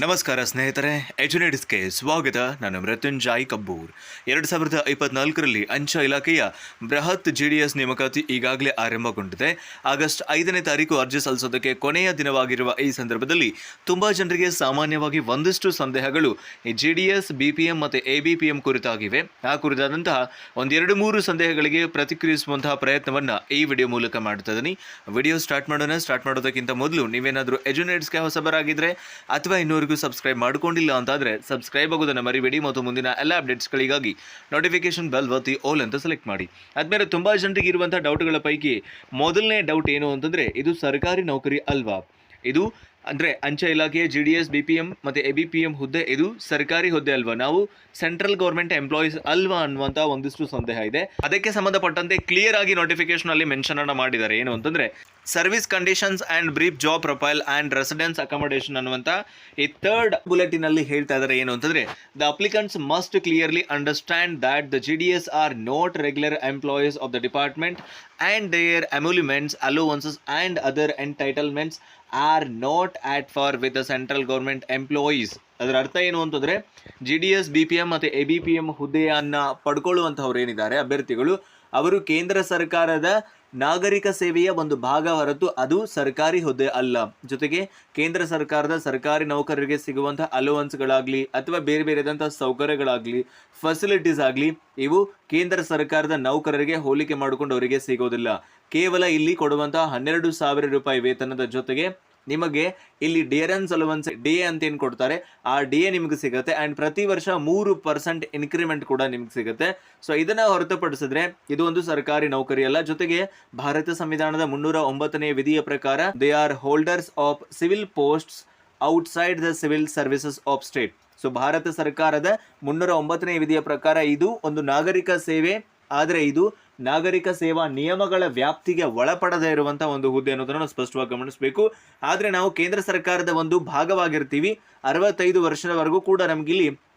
ನಮಸ್ಕಾರ ಸ್ನೇಹಿತರೆ ಎಜುನೇಟಿಸ್ಗೆ ಸ್ವಾಗತ. ನಾನು ಮೃತ್ಯುಂಜಾಯ್ ಕಬ್ಬೂರ್. ಎರಡು ಸಾವಿರದ ಇಪ್ಪತ್ನಾಲ್ಕರಲ್ಲಿ ಅಂಚೆ ಇಲಾಖೆಯ ಬೃಹತ್ ಜೆ ಡಿ ಎಸ್ ನೇಮಕಾತಿ ಈಗಾಗಲೇ ಆರಂಭಗೊಂಡಿದೆ. ಆಗಸ್ಟ್ ಐದನೇ ತಾರೀಕು ಅರ್ಜಿ ಸಲ್ಲಿಸೋದಕ್ಕೆ ಕೊನೆಯ ದಿನವಾಗಿರುವ ಈ ಸಂದರ್ಭದಲ್ಲಿ ತುಂಬ ಜನರಿಗೆ ಸಾಮಾನ್ಯವಾಗಿ ಒಂದಿಷ್ಟು ಸಂದೇಹಗಳು G D S B P M ಮತ್ತು ಎ ಬಿ ಪಿ ಎಂ ಕುರಿತಾಗಿವೆ. ಆ ಕುರಿತಾದಂತಹ ಒಂದೆರಡು ಮೂರು ಸಂದೇಹಗಳಿಗೆ ಪ್ರತಿಕ್ರಿಯಿಸುವಂತಹ ಪ್ರಯತ್ನವನ್ನು ಈ ವಿಡಿಯೋ ಮೂಲಕ ಮಾಡ್ತಾ ವಿಡಿಯೋ ಸ್ಟಾರ್ಟ್ ಮಾಡೋಣ. ಸ್ಟಾರ್ಟ್ ಮಾಡೋದಕ್ಕಿಂತ ಮೊದಲು ನೀವೇನಾದರೂ ಎಜುನೇಟ್ಸ್ಗೆ ಹೊಸಬರಾಗಿದ್ದರೆ ಅಥವಾ ಇನ್ನೂವರೆಗೂ ಸಬ್ಸ್ಕ್ರೈಬ್ ಮಾಡ್ಕೊಂಡಿಲ್ಲ ಅಂತಾದರೆ ಸಬ್ಸ್ಕ್ರೈಬ್ ಆಗೋದನ್ನು ಮರಿಬೇಡಿ ಮತ್ತು ಮುಂದಿನ ಎಲ್ಲ ಅಪ್ಡೇಟ್ಸ್ಗಳಿಗಾಗಿ ನೋಟಿಫಿಕೇಶನ್ ಬೆಲ್ ಒತ್ತಿ ಓಲ್ ಅಂತ ಸೆಲೆಕ್ಟ್ ಮಾಡಿ. ಆದಮೇಲೆ ತುಂಬ ಜನರಿಗೆ ಇರುವಂಥ ಡೌಟ್ಗಳ ಪೈಕಿ ಮೊದಲನೇ ಡೌಟ್ ಏನು ಅಂತಂದರೆ ಇದು ಸರ್ಕಾರಿ ನೌಕರಿ ಅಲ್ವಾ? ಇದು ಅಂದರೆ ಅಂಚೆ ಇಲಾಖೆಯ G D S B P M ಮತ್ತು ಎ ಬಿ ಪಿ ಎಂ ಹುದ್ದೆ ಇದು ಸರ್ಕಾರಿ ಹುದ್ದೆ ಅಲ್ವಾ? ನಾವು ಸೆಂಟ್ರಲ್ ಗೌರ್ಮೆಂಟ್ ಎಂಪ್ಲಾಯೀಸ್ ಅಲ್ವಾ ಅನ್ನುವಂಥ ಒಂದಿಷ್ಟು ಸಂದೇಹ ಇದೆ. ಅದಕ್ಕೆ ಸಂಬಂಧಪಟ್ಟಂತೆ ಕ್ಲಿಯರ್ ಆಗಿ ನೋಟಿಫಿಕೇಶನ್ ಅಲ್ಲಿ ಮೆನ್ಷನ್ ಅನ್ನ ಮಾಡಿದ್ದಾರೆ. ಏನು ಅಂತಂದ್ರೆ service conditions and brief job profile and residence accommodation ಅನ್ನುವಂಥ ಈ ಥರ್ಡ್ ಬುಲೆಟಿನ್ ಅಲ್ಲಿ ಹೇಳ್ತಾ ಇದ್ದಾರೆ. ಏನು ಅಂತಂದ್ರೆ the applicants must clearly understand that the G D S are not regular employees of the department and their emoluments allowances and other entitlements are not at par with the central government employees ಅದರ ಅರ್ಥ ಏನು ಅಂತಂದರೆ G D S B P M ಮತ್ತು A B P M ಹುದ್ದೆಯನ್ನು ಪಡ್ಕೊಳ್ಳುವಂಥವ್ರು ಏನಿದ್ದಾರೆ, ಅಭ್ಯರ್ಥಿಗಳು, ಅವರು ಕೇಂದ್ರ ಸರ್ಕಾರದ ನಾಗರಿಕ ಸೇವೆಯ ಒಂದು ಭಾಗ ಹೊರತು ಅದು ಸರ್ಕಾರಿ ಹುದ್ದೆ ಅಲ್ಲ. ಜೊತೆಗೆ ಕೇಂದ್ರ ಸರ್ಕಾರದ ಸರ್ಕಾರಿ ನೌಕರರಿಗೆ ಸಿಗುವಂಥ ಅಲೋವನ್ಸ್ಗಳಾಗಲಿ ಅಥವಾ ಬೇರೆ ಬೇರೆದಂತಹ ಸೌಕರ್ಯಗಳಾಗಲಿ ಫೆಸಿಲಿಟೀಸ್ ಆಗಲಿ, ಇವು ಕೇಂದ್ರ ಸರ್ಕಾರದ ನೌಕರರಿಗೆ ಹೋಲಿಕೆ ಮಾಡಿಕೊಂಡು ಅವರಿಗೆ ಸಿಗೋದಿಲ್ಲ. ಕೇವಲ ಇಲ್ಲಿ ಕೊಡುವಂತಹ ಹನ್ನೆರಡು ಸಾವಿರ ರೂಪಾಯಿ ವೇತನದ ಜೊತೆಗೆ ನಿಮಗೆ ಇಲ್ಲಿ ಡಿಯರೆನ್ಸ್ ಅಲವನ್ಸ್ ಡಿ ಎ ಅಂತ ಏನು ಕೊಡ್ತಾರೆ, ಆ ಡಿ ಎ ನಿಮಗೆ ಸಿಗುತ್ತೆ. ಆ್ಯಂಡ್ ಪ್ರತಿ ವರ್ಷ ಮೂರು ಪರ್ಸೆಂಟ್ ಇನ್ಕ್ರಿಮೆಂಟ್ ಕೂಡ ನಿಮಗೆ ಸಿಗುತ್ತೆ. ಸೊ ಇದನ್ನು ಹೊರತುಪಡಿಸಿದ್ರೆ ಇದು ಒಂದು ಸರ್ಕಾರಿ ನೌಕರಿ ಅಲ್ಲ ಜೊತೆಗೆ ಭಾರತ ಸಂವಿಧಾನದ ಮುನ್ನೂರ ಒಂಬತ್ತನೇ ವಿಧಿಯ ಪ್ರಕಾರ they are holders of civil posts outside the civil services of state so Bharat ಸರ್ಕಾರದ ಮುನ್ನೂರ ಒಂಬತ್ತನೇ ವಿಧಿಯ ಪ್ರಕಾರ ಇದು ಒಂದು ನಾಗರಿಕ ಸೇವೆ. ಆದರೆ ಇದು ನಾಗರಿಕ ಸೇವಾ ನಿಯಮಗಳ ವ್ಯಾಪ್ತಿಗೆ ಒಳಪಡದೇ ಇರುವಂತಹ ಒಂದು ಹುದ್ದೆ ಅನ್ನೋದನ್ನು ಸ್ಪಷ್ಟವಾಗಿ ಗಮನಿಸಬೇಕು. ಆದರೆ ನಾವು ಕೇಂದ್ರ ಸರ್ಕಾರದ ಒಂದು ಭಾಗವಾಗಿರ್ತೀವಿ. ಅರವತ್ತೈದು ವರ್ಷದವರೆಗೂ ಕೂಡ ನಮಗಿಲ್ಲಿ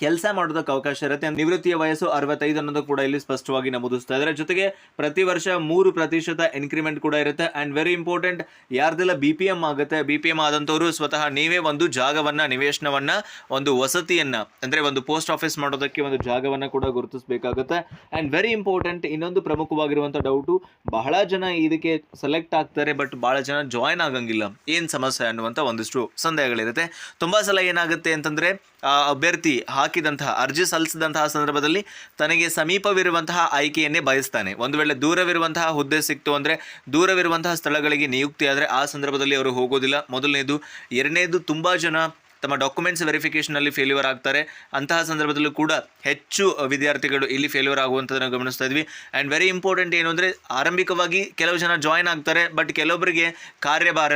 ಕೆಲಸ ಮಾಡೋದಕ್ಕೆ ಅವಕಾಶ ಇರುತ್ತೆ. ನಿವೃತ್ತಿಯ ವಯಸ್ಸು ಅರವತ್ತೈದು ಅನ್ನೋದು ಕೂಡ ಇಲ್ಲಿ ಸ್ಪಷ್ಟವಾಗಿ ನಮೂದಿಸ್ತಾ ಇದ್ದಾರೆ. ಜೊತೆಗೆ ಪ್ರತಿ ವರ್ಷ ಮೂರು ಪ್ರತಿಶತ ಇನ್ಕ್ರಿಮೆಂಟ್ ಕೂಡ ಇರುತ್ತೆ. ಆ್ಯಂಡ್ ವೆರಿ ಇಂಪಾರ್ಟೆಂಟ್ ಯಾರ್ದೆಲ್ಲ ಬಿ ಪಿ ಎಂ ಆಗುತ್ತೆ ಬಿ ಪಿ ಎಂ ಆದಂಥವ್ರು ಸ್ವತಃ ನೀವೇ ಒಂದು ಜಾಗವನ್ನು, ನಿವೇಶನವನ್ನು, ಒಂದು ವಸತಿಯನ್ನು, ಅಂದರೆ ಒಂದು ಪೋಸ್ಟ್ ಆಫೀಸ್ ಮಾಡೋದಕ್ಕೆ ಒಂದು ಜಾಗವನ್ನು ಕೂಡ ಗುರುತಿಸಬೇಕಾಗುತ್ತೆ. ಆ್ಯಂಡ್ ವೆರಿ ಇಂಪಾರ್ಟೆಂಟ್ ಇನ್ನೊಂದು ಪ್ರಮುಖವಾಗಿರುವಂಥ ಡೌಟು ಬಹಳ ಜನ ಇದಕ್ಕೆ ಸೆಲೆಕ್ಟ್ ಆಗ್ತಾರೆ ಬಟ್ ಭಾಳ ಜನ ಜಾಯ್ನ್ ಆಗಂಗಿಲ್ಲ. ಏನು ಸಮಸ್ಯೆ ಅನ್ನುವಂಥ ಒಂದಿಷ್ಟು ಸಂದೇಹಗಳಿರುತ್ತೆ. ತುಂಬ ಸಲ ಏನಾಗುತ್ತೆ ಅಂತಂದರೆ ಅಭ್ಯರ್ಥಿ ಹಾಕಿದಂತಹ, ಅರ್ಜಿ ಸಲ್ಲಿಸಿದಂತಹ ಸಂದರ್ಭದಲ್ಲಿ ತನಗೆ ಸಮೀಪವಿರುವಂತಹ ಆಯ್ಕೆಯನ್ನೇ ಬಯಸ್ತಾನೆ. ಒಂದು ವೇಳೆ ದೂರವಿರುವಂತಹ ಹುದ್ದೆ ಸಿಕ್ತು ಅಂದರೆ, ದೂರವಿರುವಂತಹ ಸ್ಥಳಗಳಿಗೆ ನಿಯುಕ್ತಿ ಆದರೆ ಆ ಸಂದರ್ಭದಲ್ಲಿ ಅವರು ಹೋಗೋದಿಲ್ಲ. ಮೊದಲನೇದು. ಎರಡನೇದು, ತುಂಬ ಜನ ತಮ್ಮ ಡಾಕ್ಯುಮೆಂಟ್ಸ್ ವೆರಿಫಿಕೇಷನಲ್ಲಿ ಫೇಲ್ಯೂರ್ ಆಗ್ತಾರೆ. ಅಂತಹ ಸಂದರ್ಭದಲ್ಲೂ ಕೂಡ ಹೆಚ್ಚು ವಿದ್ಯಾರ್ಥಿಗಳು ಇಲ್ಲಿ ಫೇಲ್ಯೂರ್ ಆಗುವಂಥದ್ದನ್ನು ಗಮನಿಸ್ತಾ ಇದ್ವಿ. ಆ್ಯಂಡ್ ವೆರಿ ಇಂಪಾರ್ಟೆಂಟ್ ಏನು ಅಂದರೆ, ಆರಂಭಿಕವಾಗಿ ಕೆಲವು ಜನ ಜಾಯ್ನ್ ಆಗ್ತಾರೆ ಬಟ್ ಕೆಲವೊಬ್ಬರಿಗೆ ಕಾರ್ಯಭಾರ,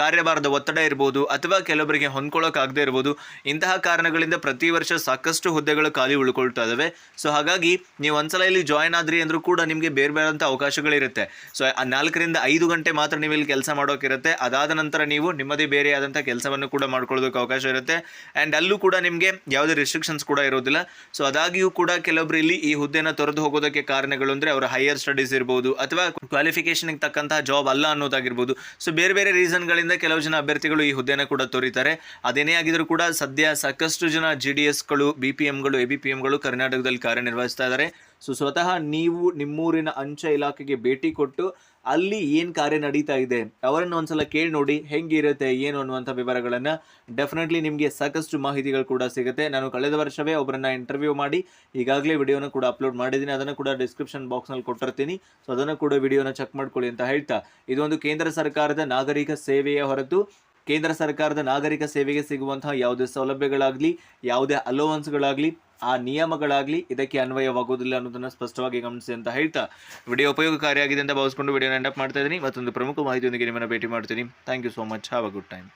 ಕಾರ್ಯಭಾರದ ಒತ್ತಡ ಇರ್ಬೋದು, ಅಥವಾ ಕೆಲವೊಬ್ಬರಿಗೆ ಹೊಂದ್ಕೊಳ್ಳೋಕ್ಕಾಗದೇ ಇರ್ಬೋದು, ಇಂತಹ ಕಾರಣಗಳಿಂದ ಪ್ರತಿ ವರ್ಷ ಸಾಕಷ್ಟು ಹುದ್ದೆಗಳು ಖಾಲಿ ಉಳ್ಕೊಳ್ತಾ ಇದ್ದಾವೆ ಸೊ ಹಾಗಾಗಿ ನೀವು ಒಂದ್ಸಲ ಇಲ್ಲಿ ಜಾಯ್ನ್ ಆದ್ರಿ ಅಂದರೂ ಕೂಡ ನಿಮಗೆ ಬೇರೆ ಬೇರೆಂಥ ಅವಕಾಶಗಳಿರುತ್ತೆ. ಸೊ ನಾಲ್ಕರಿಂದ ಐದು ಗಂಟೆ ಮಾತ್ರ ನೀವು ಇಲ್ಲಿ ಕೆಲಸ ಮಾಡೋಕ್ಕಿರುತ್ತೆ ಅದಾದ ನಂತರ ನೀವು ನಿಮ್ಮದೇ ಬೇರೆ ಆದಂಥ ಕೆಲಸವನ್ನು ಕೂಡ ಮಾಡ್ಕೊಳ್ಳೋದಕ್ಕೆ ಅವಕಾಶ ಇರುತ್ತೆ. ಆ್ಯಂಡ್ ಅಲ್ಲೂ ಕೂಡ ನಿಮಗೆ ಯಾವುದೇ ರಿಸ್ಟ್ರಿಕ್ಷನ್ಸ್ ಕೂಡ ಇರೋದಿಲ್ಲ. ಸೊ ಅದಾಗಿಯೂ ಕೂಡ ಕೆಲವೊಬ್ರು ಇಲ್ಲಿ ಈ ಹುದ್ದೆನ ತೊರೆದು ಹೋಗೋದಕ್ಕೆ ಕಾರಣಗಳು ಅಂದರೆ ಅವರ ಹೈಯರ್ ಸ್ಟಡೀಸ್ ಇರ್ಬೋದು ಅಥವಾ ಕ್ವಾಲಿಫಿಕೇಷನ್ಗೆ ತಕ್ಕಂತಹ ಜಾಬ್ ಅಲ್ಲ ಅನ್ನೋದಾಗಿರ್ಬೋದು. ಸೊ ಬೇರೆ ಬೇರೆ ರೀಸನ್ಗಳಿಂದ ಕೆಲವು ಜನ ಅಭ್ಯರ್ಥಿಗಳು ಈ ಹುದ್ದೆನ ಕೂಡ ತೊರೀತಾರೆ. ಅದೇನೇ ಆಗಿದ್ರು ಕೂಡ ಸದ್ಯ ಸಾಕಷ್ಟು ಜನ ಜಿ ಡಿ ಎಸ್ಗಳು ಬಿ ಪಿ ಎಂಗಳು ಎ ಬಿ ಪಿ ಎಂಗಳು ಕರ್ನಾಟಕದಲ್ಲಿ ಕಾರ್ಯನಿರ್ವಹಿಸ್ತಾ ಇದ್ದಾರೆ ಸೊ ಸ್ವತಃ ನೀವು ನಿಮ್ಮೂರಿನ ಅಂಚೆ ಇಲಾಖೆಗೆ ಭೇಟಿ ಕೊಟ್ಟು ಅಲ್ಲಿ ಏನು ಕಾರ್ಯ ನಡೀತಾ ಇದೆ? ಅವರನ್ನು ಒಂದ್ಸಲ ಕೇಳಿ ನೋಡಿ, ಹೆಂಗಿರುತ್ತೆ, ಏನು ಅನ್ನುವಂಥ ವಿವರಗಳನ್ನು. ಡೆಫಿನೆಟ್ಲಿ ನಿಮಗೆ ಸಾಕಷ್ಟು ಮಾಹಿತಿಗಳು ಕೂಡ ಸಿಗುತ್ತೆ. ನಾನು ಕಳೆದ ವರ್ಷವೇ ಒಬ್ಬರನ್ನ ಇಂಟರ್ವ್ಯೂ ಮಾಡಿ, ಈಗಾಗಲೇ ವಿಡಿಯೋನ ಕೂಡ ಅಪ್ಲೋಡ್ ಮಾಡಿದ್ದೀನಿ. ಅದನ್ನು ಕೂಡ ಡಿಸ್ಕ್ರಿಪ್ಷನ್ ಬಾಕ್ಸ್ನಲ್ಲಿ ಕೊಟ್ಟಿರ್ತೀನಿ. ಸೊ ಅದನ್ನು ಕೂಡ ವಿಡಿಯೋನ ಚೆಕ್ ಮಾಡ್ಕೊಳ್ಳಿ ಅಂತ ಹೇಳ್ತಾ. ಇದೊಂದು ಕೇಂದ್ರ ಸರ್ಕಾರದ ನಾಗರಿಕ ಸೇವೆಯ ಹೊರತು, ಕೇಂದ್ರ ಸರ್ಕಾರದ ನಾಗರಿಕ ಸೇವೆಗೆ ಸಿಗುವಂತಹ ಯಾವುದೇ ಸೌಲಭ್ಯಗಳಾಗಲಿ, ಯಾವುದೇ ಅಲೋವನ್ಸ್ಗಳಾಗಲಿ ಆ ನಿಯಮಗಳಾಗಲಿ ಇದಕ್ಕೆ ಅನ್ವಯವಾಗುವುದಿಲ್ಲ ಅನ್ನೋದನ್ನ ಸ್ಪಷ್ಟವಾಗಿ ಗಮನಿಸಿ ಅಂತ ಹೇಳ್ತಾ ವಿಡಿಯೋ ಉಪಯೋಗಕಾರಿಯಾಗಿದೆ ಅಂತ ಭಾವಿಸ್ಕೊಂಡು ವಿಡಿಯೋನ ಎಂಡಪ್ ಮಾಡ್ತಾ ಇದ್ದೀನಿ. ಮತ್ತೊಂದು ಪ್ರಮುಖ ಮಾಹಿತಿಯೊಂದಿಗೆ ನಿಮ್ಮನ್ನು ಭೇಟಿ ಮಾಡ್ತೀನಿ. Thank you so much have a good time